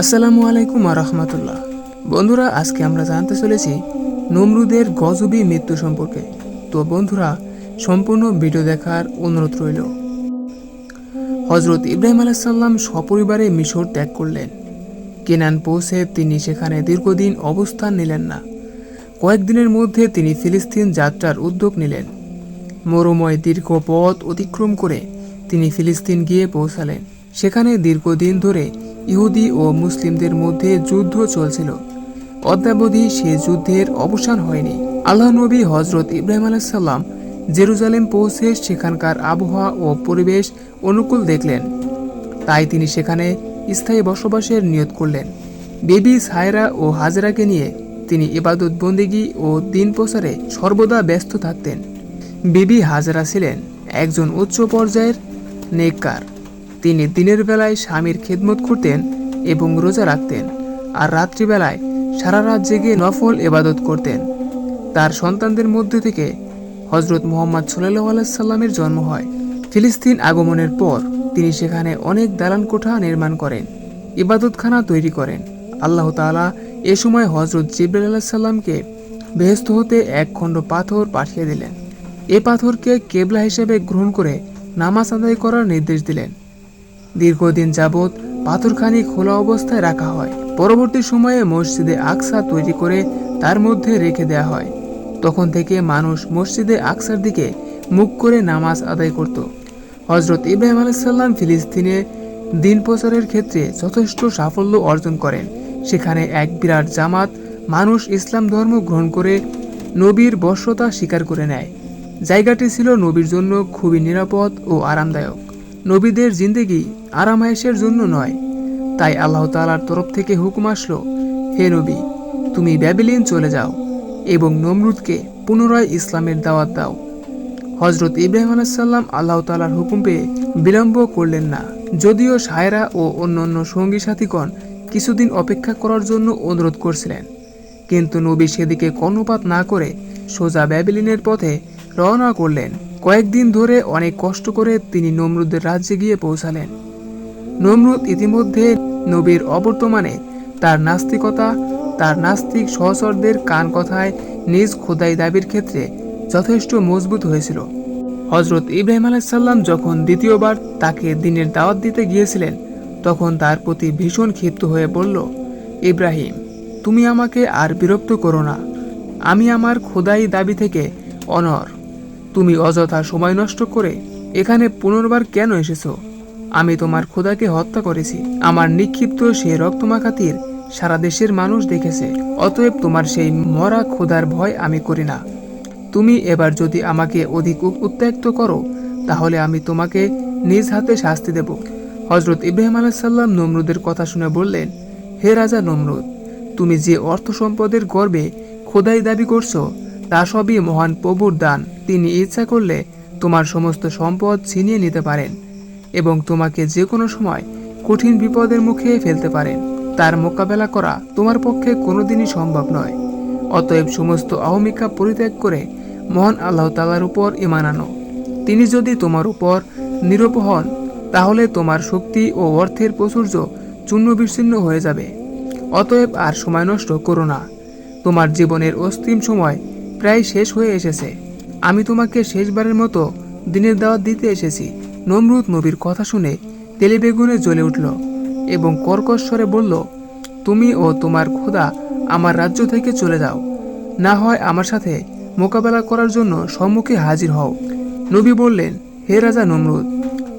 আসসালামু আলাইকুম রহমতুল্লাহ। বন্ধুরা, আজকে আমরা জানতে চলেছি নমরুদের গজবী মৃত্যু সম্পর্কে। তো বন্ধুরা, সম্পূর্ণ ভিডিও দেখার অনুরোধ রইল। হজরত ইব্রাহিম আলাইসাল্লাম সপরিবারে মিশর ত্যাগ করলেন। কেনান পৌঁছে তিনি সেখানে দীর্ঘদিন অবস্থান নিলেন না। কয়েকদিনের মধ্যে তিনি ফিলিস্তিন যাত্রার উদ্যোগ নিলেন। মরুময় দীর্ঘ পথ অতিক্রম করে তিনি ফিলিস্তিন গিয়ে পৌঁছালেন। সেখানে দীর্ঘদিন ধরে ইহুদি ও মুসলিমদের মধ্যে যুদ্ধ চলছিল। অদ্যাবধি সে যুদ্ধের অবসান হয়নি। আল্লাহ নবী হজরত ইব্রাহিম আলাইসাল্লাম জেরুজালেম পৌঁছে সেখানকার আবহাওয়া ও পরিবেশ অনুকূল দেখলেন। তাই তিনি সেখানে স্থায়ী বসবাসের নিয়ত করলেন। বেবি সায়রা ও হাজরাকে নিয়ে তিনি ইবাদত বন্দিগি ও দিন প্রচারে সর্বদা ব্যস্ত থাকতেন। বিবি হাজরা ছিলেন একজন উচ্চ পর্যায়ের নেককার। তিনি দিনের বেলায় স্বামীর খেদমত করতেন এবং রোজা রাখতেন আর রাত্রিবেলায় সারা রাত জেগে নফল এবাদত করতেন। তার সন্তানদের মধ্যে থেকে হজরত মোহাম্মদ সাল্লাহ আলাইসাল্লামের জন্ম হয়। ফিলিস্তিন আগমনের পর তিনি সেখানে অনেক দালান কোঠা নির্মাণ করেন, ইবাদতখানা তৈরি করেন। আল্লাহ তাআলা এ সময় হজরত জিব্রাইল আলাহ সাল্লামকে বেহেস্ত হতে এক খণ্ড পাথর পাঠিয়ে দিলেন। এ পাথরকে কেবলা হিসেবে গ্রহণ করে নামাজ আদায় করার নির্দেশ দিলেন। দীর্ঘদিন যাবৎ পাথরখানি খোলা অবস্থায় রাখা হয়। পরবর্তী সময়ে মসজিদে আকসা তৈরি করে তার মধ্যে রেখে দেওয়া হয়। তখন থেকে মানুষ মসজিদে আকসার দিকে মুখ করে নামাজ আদায় করত। হজরত ইব্রাহিম আলাইসাল্লাম ফিলিস্তিনে দিন প্রচারের ক্ষেত্রে যথেষ্ট সাফল্য অর্জন করেন। সেখানে এক বিরাট জামাত মানুষ ইসলাম ধর্ম গ্রহণ করে নবীর বর্ষতা স্বীকার করে নেয়। জায়গাটি ছিল নবীর জন্য খুবই নিরাপদ ও আরামদায়ক। নবীদের জিন্দেগি আরামায়েশের জন্য নয়। তাই আল্লাহ তাআলার তরফ থেকে হুকুম আসলো, হে নবী, তুমি ব্যাবিলিন চলে যাও এবং নমরুদকে পুনরায় ইসলামের দাওয়াত দাও। হজরত ইব্রাহিম আলাইসাল্লাম আল্লাহ তালার হুকুম পেয়ে বিলম্ব করলেন না। যদিও সায়রা ও অন্যান্য সঙ্গী সাথীগণ কিছুদিন অপেক্ষা করার জন্য অনুরোধ করছিলেন, কিন্তু নবী সেদিকে কর্ণপাত না করে সোজা ব্যাবিলিনের পথে রওনা করলেন। কয়েকদিন ধরে অনেক কষ্ট করে তিনি নমরুদের রাজ্যে গিয়ে পৌঁছালেন। নমরুদ ইতিমধ্যে নবীর অবর্তমানে তার নাস্তিকতা, তার নাস্তিক সহচরদের কান কথায় নিজ খোদাই দাবির ক্ষেত্রে যথেষ্ট মজবুত হয়েছিল। হজরত ইব্রাহিম আলাইসাল্লাম যখন দ্বিতীয়বার তাকে দিনের দাওয়াত দিতে গিয়েছিলেন, তখন তার প্রতি ভীষণ ক্ষিপ্ত হয়ে বলল, ইব্রাহিম, তুমি আমাকে আর বিরক্ত করো না। আমি আমার খোদাই দাবি থেকে অনর। তুমি অযথা সময় নষ্ট করে এখানে পুনর্বার কেন এসেছ? আমি তোমার খোদাকে হত্যা করেছি। আমার নিক্ষিপ্ত সেই রক্তমাখা তীর সারা দেশের মানুষ দেখেছে। অতএব তোমার সেই মরা খোদার ভয় আমি করি না। তুমি এবার যদি আমাকে অধিক উত্ত্যক্ত করো, তাহলে আমি তোমাকে নিজ হাতে শাস্তি দেব। হজরত ইব্রাহিম আলাইসাল্লাম নমরুদের কথা শুনে বললেন, হে রাজা নমরুদ, তুমি যে অর্থ সম্পদের গর্বে খোদাই দাবি করছ, তা সবই মহান প্রভুর দান। তিনি ইচ্ছা করলে তোমার সমস্ত সম্পদ ছিনিয়ে নিতে পারেন। এবং তোমাকে যে কোনো সময় কঠিন বিপদের মুখে ফেলতে পারেন তার মোকাবেলা করা তোমার পক্ষে কোনোদিনই সম্ভব নয়। অতএব সমস্ত অহমিকা পরিত্যাগ করে মহান আল্লাহ তালার উপর ইমান আনো। তিনি যদি তোমার উপর নিরূপ হন, তাহলে তোমার শক্তি ও অর্থের প্রাচুর্য চূর্ণ বিচ্ছিন্ন হয়ে যাবে। অতএব আর সময় নষ্ট করো না। তোমার জীবনের অস্তিম সময় প্রায় শেষ হয়ে এসেছে। আমি তোমাকে শেষবারের মতো দিনের দাওয়াত দিতে এসেছি। নমরুদ নবীর কথা শুনে তেলে বেগুনে জ্বলে উঠল এবং কর্কশ স্বরে বলল, তুমি ও তোমার খোদা আমার রাজ্য থেকে চলে যাও। না হয় আমার সাথে মোকাবেলা করার জন্য সম্মুখে হাজির হও। নবী বললেন, হে রাজা নমরুদ,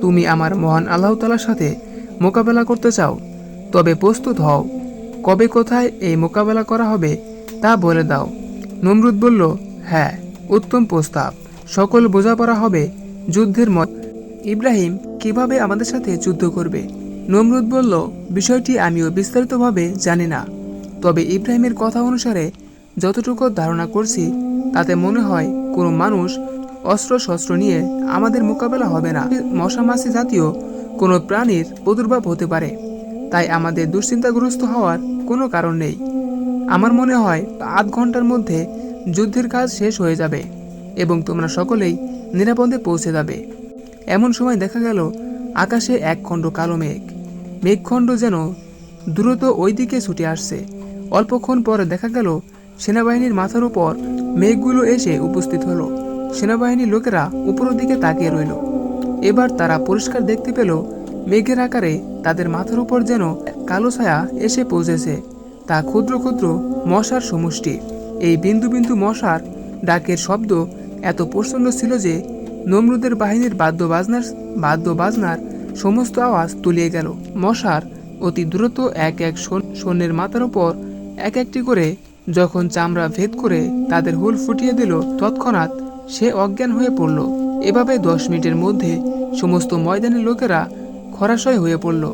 তুমি আমার মহান আল্লাহ তালার সাথে মোকাবেলা করতে চাও, তবে প্রস্তুত হও। কবে কোথায় এই মোকাবেলা করা হবে তা বলে দাও। নমরুদ বলল হ্যাঁ উত্তম প্রস্তাব। সকল বোঝাপড়া হবে যুদ্ধের মত ইব্রাহিম কীভাবে আমাদের সাথে যুদ্ধ করবে? নমরুদ বলল, বিষয়টি আমিও বিস্তারিতভাবে জানি না। তবে ইব্রাহিমের কথা অনুসারে যতটুকু ধারণা করছি, তাতে মনে হয় কোনো মানুষ অস্ত্র শস্ত্র নিয়ে আমাদের মোকাবেলা হবে না। মশামাছি জাতীয় কোনো প্রাণীর প্রাদুর্ভাব হতে পারে, তাই আমাদের দুশ্চিন্তাগ্রস্ত হওয়ার কোনো কারণ নেই। আমার মনে হয় আধ ঘণ্টার মধ্যে যুদ্ধের কাজ শেষ হয়ে যাবে এবং তোমরা সকলেই নিরাপদে পৌঁছে যাবে। এমন সময় দেখা গেল, আকাশে এক খণ্ড কালো মেঘ। মেঘখণ্ড যেন দ্রুত ওই দিকে ছুটে আসছে। অল্পক্ষণ পরে দেখা গেল, সেনাবাহিনীর মাথার উপর মেঘগুলো এসে উপস্থিত হলো। সেনাবাহিনীর লোকেরা উপরের দিকে তাকিয়ে রইল। এবার তারা পরিষ্কার দেখতে পেল, মেঘের আকারে তাদের মাথার উপর যেন কালো ছায়া এসে পৌঁছেছে। তা ক্ষুদ্র ক্ষুদ্র মশার সমষ্টি। এই বিন্দু বিন্দু মশার ডাকের শব্দ এত প্রচণ্ড ছিল যে নমরুদের বাহিনীর বাদ্য বাজনার বাদ্য বাজনার সমস্ত আওয়াজ তুলিয়ে গেল। মশার অতি দ্রুত এক এক সৈন- সৈন্যের মাথার উপর এক একটি করে যখন চামড়া ভেদ করে তাদের হুল ফুটিয়ে দিল, তৎক্ষণাৎ সে অজ্ঞান হয়ে পড়ল। এভাবে দশ মিনিটের মধ্যে সমস্ত ময়দানের লোকেরা খরাশয় হয়ে পড়ল।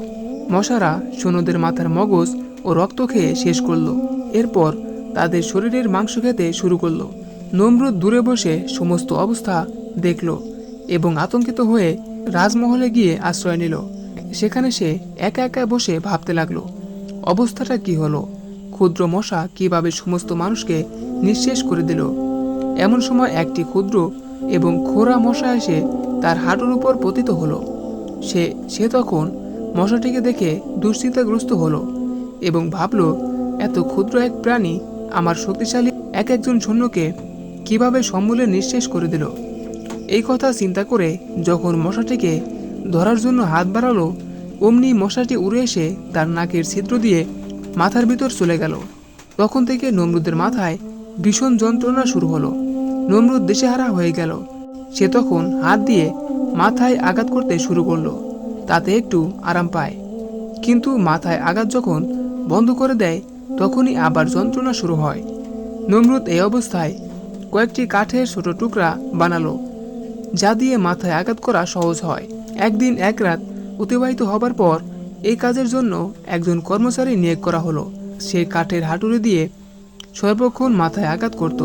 মশারা সৈন্যদের মাথার মগজ ও রক্ত খেয়ে শেষ করল। এরপর তাদের শরীরের মাংস খেতে শুরু করল। নমরুদ দূরে বসে সমস্ত অবস্থা দেখল এবং আতঙ্কিত হয়ে রাজমহলে গিয়ে আশ্রয় নিল। সেখানে সে একা একা বসে ভাবতে লাগল, অবস্থাটা কি হলো? ক্ষুদ্র মশা কীভাবে সমস্ত মানুষকে নিঃশেষ করে দিল? এমন সময় একটি ক্ষুদ্র এবং খোরা মশা এসে তার হাঁটুর উপর পতিত হলো। সে সে তখন মশাটিকে দেখে দুশ্চিন্তাগ্রস্ত হলো এবং ভাবল, এত ক্ষুদ্র এক প্রাণী আমার শক্তিশালী এক একজন সৈন্যকে কীভাবে সমূলে নিঃশেষ করে দিল? এই কথা চিন্তা করে যখন মশাটিকে ধরার জন্য হাত বাড়ালো, অমনি মশাটি উড়ে এসে তার নাকের ছিদ্র দিয়ে মাথার ভিতর চলে গেল। তখন থেকে নমরুদের মাথায় ভীষণ যন্ত্রণা শুরু হলো। নমরুদ দিশেহারা হয়ে গেল। সে তখন হাত দিয়ে মাথায় আঘাত করতে শুরু করল, তাতে একটু আরাম পায়। কিন্তু মাথায় আঘাত যখন বন্ধ করে দেয়, তখনই আবার যন্ত্রণা শুরু হয়। নমরুদ এই অবস্থায় কয়েকটি কাঠের ছোট টুকরা বানালো। যা দিয়ে মাথায় আঘাত করা সহজ হয়। একদিন এক রাত অতিবাহিত হবার পর এই কাজের জন্য একজন কর্মচারী নিয়োগ করা হলো। সে কাঠের হাতুড়ি দিয়ে সর্বক্ষণ মাথায় আঘাত করত।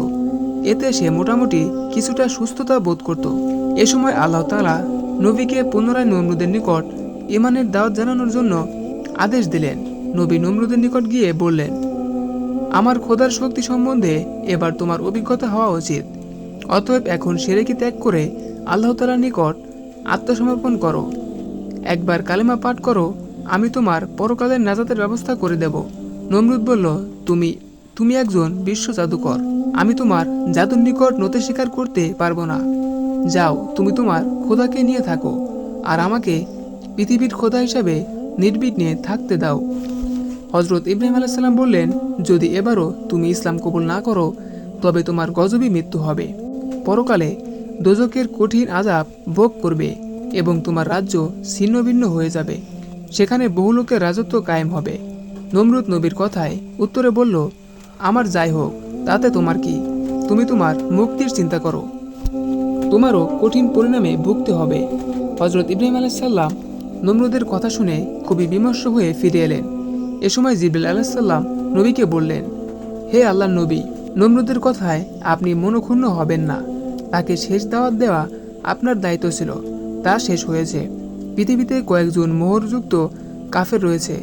এতে সে মোটামুটি কিছুটা সুস্থতা বোধ করত। এ সময় আল্লাহ তাআলা নবীকে পুনরায় নমরুদের নিকট ইমানের দাওয়াত জানানোর জন্য আদেশ দিলেন। নবী নমরুদের নিকট গিয়ে বললেন, আমার খোদার শক্তি সম্বন্ধে এবার তোমার অভিজ্ঞতা হওয়া উচিত। অতএব এখন সেরেকি ত্যাগ করে আল্লাহ তালার নিকট আত্মসমর্পণ করো। একবার কালেমা পাঠ করো, আমি তোমার পরকালের নাজাতের ব্যবস্থা করে দেব। নমরুদ বলল, তুমি তুমি একজন বিশ্ব জাদুকর। আমি তোমার জাদুর নিকট নতে স্বীকার করতে পারব না। যাও, তুমি তোমার খোদাকে নিয়ে থাকো, আর আমাকে পৃথিবীর খোদা হিসাবে নির্বিঘ্নে থাকতে দাও। হজরত ইব্রাহিম আলাইসাল্লাম বললেন, যদি এবারও তুমি ইসলাম কবুল না করো, তবে তোমার গজবই মৃত্যু হবে। পরকালে দোজকের কঠিন আজাব ভোগ করবে এবং তোমার রাজ্য ছিন্নভিন্ন হয়ে যাবে। সেখানে বহু লোকের রাজত্ব কায়েম হবে। নমরুদ নবীর কথায় উত্তরে বলল, আমার যাই হোক, তাতে তোমার কি? তুমি তোমার মুক্তির চিন্তা করো। তোমারও কঠিন পরিণামে ভুগতে হবে। হজরত ইব্রাহিম আলাইসাল্লাম নমরুদের কথা শুনে খুবই বিমর্ষ হয়ে ফিরে এলেন। এ সময় জিবরিল আলাইসাল্লাম নবীকে বললেন, হে আল্লাহ নবী, নমরুদের কথায় আপনি মনক্ষুণ্ণ হবেন না। তাকে শেষ দাওয়াত দেওয়া আপনার দায়িত্ব ছিল। তা শেষ হয়েছে। পৃথিবীতে কয়েকজন মোহরযুক্ত কাফের রয়েছে,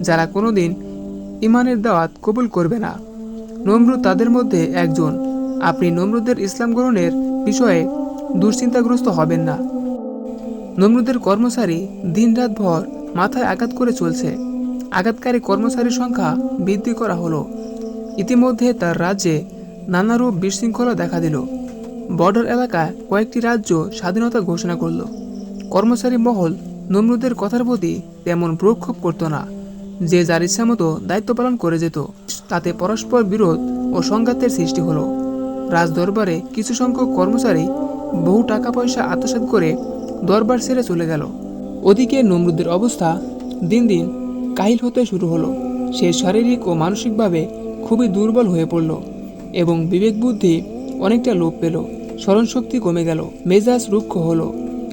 যারা কোনোদিন ইমানের দাওয়াত কবুল করবে না। নমরুদ তাদের মধ্যে একজন। আপনি নমরুদের ইসলাম গ্রহণের বিষয়ে দুশ্চিন্তাগ্রস্ত হবেন না। নমরুদের কর্মচারী দিনরাত ভর মাথায় আঘাত করে চলছে। আঘাতকারী কর্মচারীর সংখ্যা বৃদ্ধি করা হলো। ইতিমধ্যে তার রাজ্যে নানারূপ বিশৃঙ্খলা দেখা দিল। বর্ডার এলাকায় কয়েকটি রাজ্য স্বাধীনতা ঘোষণা করল। কর্মচারী মহল নমরুদের কথার প্রতি তেমন প্রক্ষোভ করতো না, যে যার ইচ্ছা মতো দায়িত্ব পালন করে যেত। তাতে পরস্পর বিরোধ ও সংঘাতের সৃষ্টি হলো। রাজ দরবারে কিছু সংখ্যক কর্মচারী বহু টাকা পয়সা আত্মসাৎ করে দরবার ছেড়ে চলে গেল। ওদিকে নমরুদের অবস্থা দিন দিন কাহিল হতে শুরু হলো। সে শারীরিক ও মানসিকভাবে খুবই দুর্বল হয়ে পড়ল এবং বিবেক বুদ্ধি অনেকটা লোপ পেল। স্মরণশক্তি কমে গেল। মেজাজ রুক্ষ হলো।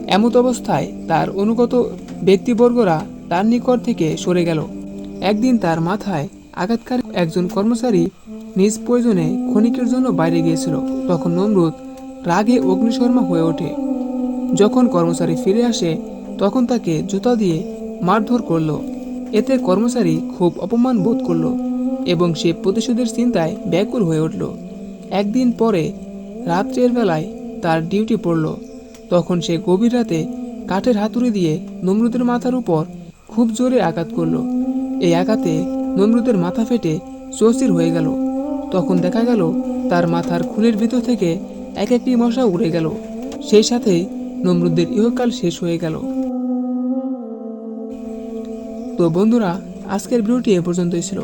এমত অবস্থায় তার অনুগত ব্যক্তিবর্গরা তার নিকট থেকে সরে গেল। একদিন তার মাথায় আঘাতকারী একজন কর্মচারী নিজ প্রয়োজনে ক্ষণিকের জন্য বাইরে গিয়েছিল। তখন নমরুদ রাগে অগ্নিশর্মা হয়ে ওঠে। যখন কর্মচারী ফিরে আসে, তখন তাকে জুতা দিয়ে মারধর করল। এতে কর্মচারী খুব অপমান বোধ করল এবং সে প্রতিশোধের চিন্তায় ব্যাকুল হয়ে উঠল। একদিন পরে রাত্রের বেলায় তার ডিউটি পড়ল। তখন সে গভীর রাতে কাঠের হাতুড়ি দিয়ে নমরুদের মাথার উপর খুব জোরে আঘাত করল। এই আঘাতে নমরুদের মাথা ফেটে চৌচির হয়ে গেল। তখন দেখা গেল তার মাথার খুলের ভিতর থেকে এক একটি মশা উড়ে গেল। সেই সাথে নমরুদের ইহকাল শেষ হয়ে গেল। তো বন্ধুরা, আজকের ভিডিওটি এ পর্যন্তই ছিল।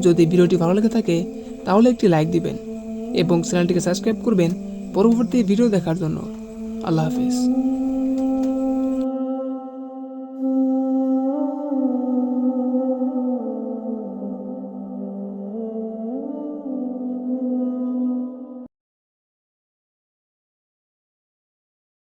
যদি ভিডিওটি ভালো লেগে থাকে, তাহলে একটি লাইক দিবেন। এবং চ্যানেলটিকে সাবস্ক্রাইব করবেন পরবর্তী ভিডিও দেখার জন্য। আল্লাহ হাফিজ।